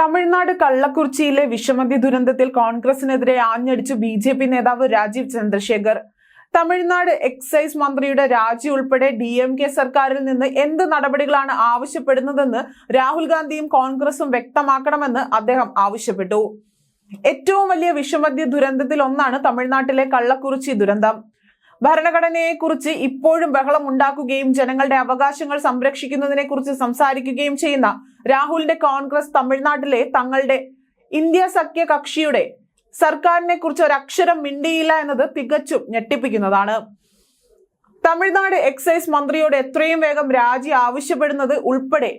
തമിഴ്നാട് കള്ളക്കുറിച്ചിയിലെ വിഷമതി ദുരന്തത്തിൽ കോൺഗ്രസിനെതിരെ ആഞ്ഞടിച്ചു B J P നേതാവ് രാജീവ് ചന്ദ്രശേഖർ. തമിഴ്നാട് എക്സൈസ് മന്ത്രിയുടെ രാജി ഉൾപ്പെടെ ഡി എം കെ സർക്കാരിൽ നിന്ന് എന്ത് നടപടികളാണ് ആവശ്യപ്പെടുന്നതെന്ന് രാഹുൽ ഗാന്ധിയും കോൺഗ്രസും വ്യക്തമാക്കണമെന്ന് അദ്ദേഹം ആവശ്യപ്പെട്ടു. ഏറ്റവും വലിയ വിഷമദ്യ ദുരന്തത്തിൽ ഒന്നാണ് തമിഴ്നാട്ടിലെ കള്ളക്കുറിച്ചി ദുരന്തം. ഭരണഘടനയെക്കുറിച്ച് ഇപ്പോഴും ബഹളം ഉണ്ടാക്കുകയും ജനങ്ങളുടെ അവകാശങ്ങൾ സംരക്ഷിക്കുന്നതിനെക്കുറിച്ച് സംസാരിക്കുകയും ചെയ്യുന്ന രാഹുലിന്റെ കോൺഗ്രസ് തമിഴ്നാട്ടിലെ തങ്ങളുടെ ഇന്ത്യ സഖ്യ കക്ഷിയുടെ സർക്കാരിനെ കുറിച്ച് ഒരക്ഷരം മിണ്ടിയില്ല എന്നത് തികച്ചും ഞെട്ടിപ്പിക്കുന്നതാണ്. തമിഴ്നാട് എക്സൈസ് മന്ത്രിയോട് എത്രയും വേഗം രാജി ആവശ്യപ്പെടുന്നത് ഉൾപ്പെടെ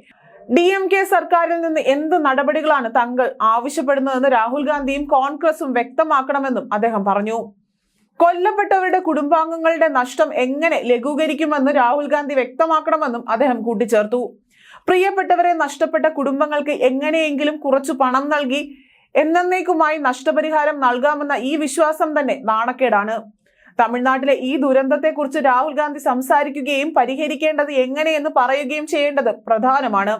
ഡി എം കെ സർക്കാരിൽ നിന്ന് എന്ത് നടപടികളാണ് തങ്ങൾ ആവശ്യപ്പെടുന്നതെന്ന് രാഹുൽ ഗാന്ധിയും കോൺഗ്രസും വ്യക്തമാക്കണമെന്നും അദ്ദേഹം പറഞ്ഞു. കൊല്ലപ്പെട്ടവരുടെ കുടുംബാംഗങ്ങളുടെ നഷ്ടം എങ്ങനെ ലഘൂകരിക്കുമെന്ന് രാഹുൽ ഗാന്ധി വ്യക്തമാക്കണമെന്നും അദ്ദേഹം കൂട്ടിച്ചേർത്തു. പ്രിയപ്പെട്ടവരെ നഷ്ടപ്പെട്ട കുടുംബങ്ങൾക്ക് എങ്ങനെയെങ്കിലും കുറച്ച് പണം നൽകി എന്നേക്കുമായി നഷ്ടപരിഹാരം നൽകാമെന്ന ഈ വിശ്വാസം തന്നെ നാണക്കേടാണ്. തമിഴ്നാട്ടിലെ ഈ ദുരന്തത്തെക്കുറിച്ച് രാഹുൽ ഗാന്ധി സംസാരിക്കുകയും പരിഹരിക്കേണ്ടത് എങ്ങനെയെന്ന് പറയുകയും ചെയ്യേണ്ടത് പ്രധാനമാണ്.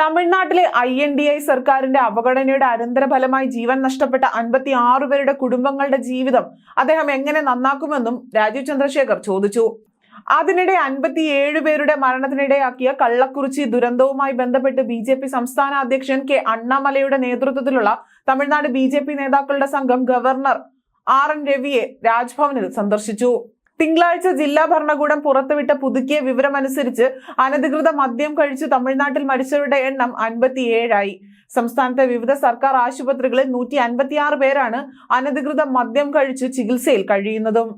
തമിഴ്നാട്ടിലെ ഐ എൻ ഡി ഐ സർക്കാരിന്റെ അവഗണനയുടെ അനന്തരഫലമായി ജീവൻ നഷ്ടപ്പെട്ട അൻപത്തി ആറ് പേരുടെ കുടുംബങ്ങളുടെ ജീവിതം അദ്ദേഹം എങ്ങനെ നന്നാക്കുമെന്നും രാജീവ് ചന്ദ്രശേഖർ ചോദിച്ചു. അതിനിടെ അൻപത്തിയേഴ് പേരുടെ മരണത്തിനിടയാക്കിയ കള്ളക്കുറിച്ചി ദുരന്തവുമായി ബന്ധപ്പെട്ട് ബി ജെ പി സംസ്ഥാന അധ്യക്ഷൻ കെ അണ്ണാമലയുടെ നേതൃത്വത്തിലുള്ള തമിഴ്നാട് ബി ജെ പി നേതാക്കളുടെ സംഘം ഗവർണർ ആർ എൻ രവിയെ രാജ്ഭവനിൽ സന്ദർശിച്ചു. തിങ്കളാഴ്ച ജില്ലാ ഭരണകൂടം പുറത്തുവിട്ട പുതുക്കിയ വിവരമനുസരിച്ച് അനധികൃത മദ്യം കഴിച്ചു തമിഴ്നാട്ടിൽ മരിച്ചവരുടെ എണ്ണം അൻപത്തിയേഴായി. സംസ്ഥാനത്തെ വിവിധ സർക്കാർ ആശുപത്രികളിൽ നൂറ്റി അൻപത്തിയാറ് പേരാണ് അനധികൃത മദ്യം കഴിച്ചു ചികിത്സയിൽ കഴിയുന്നതും.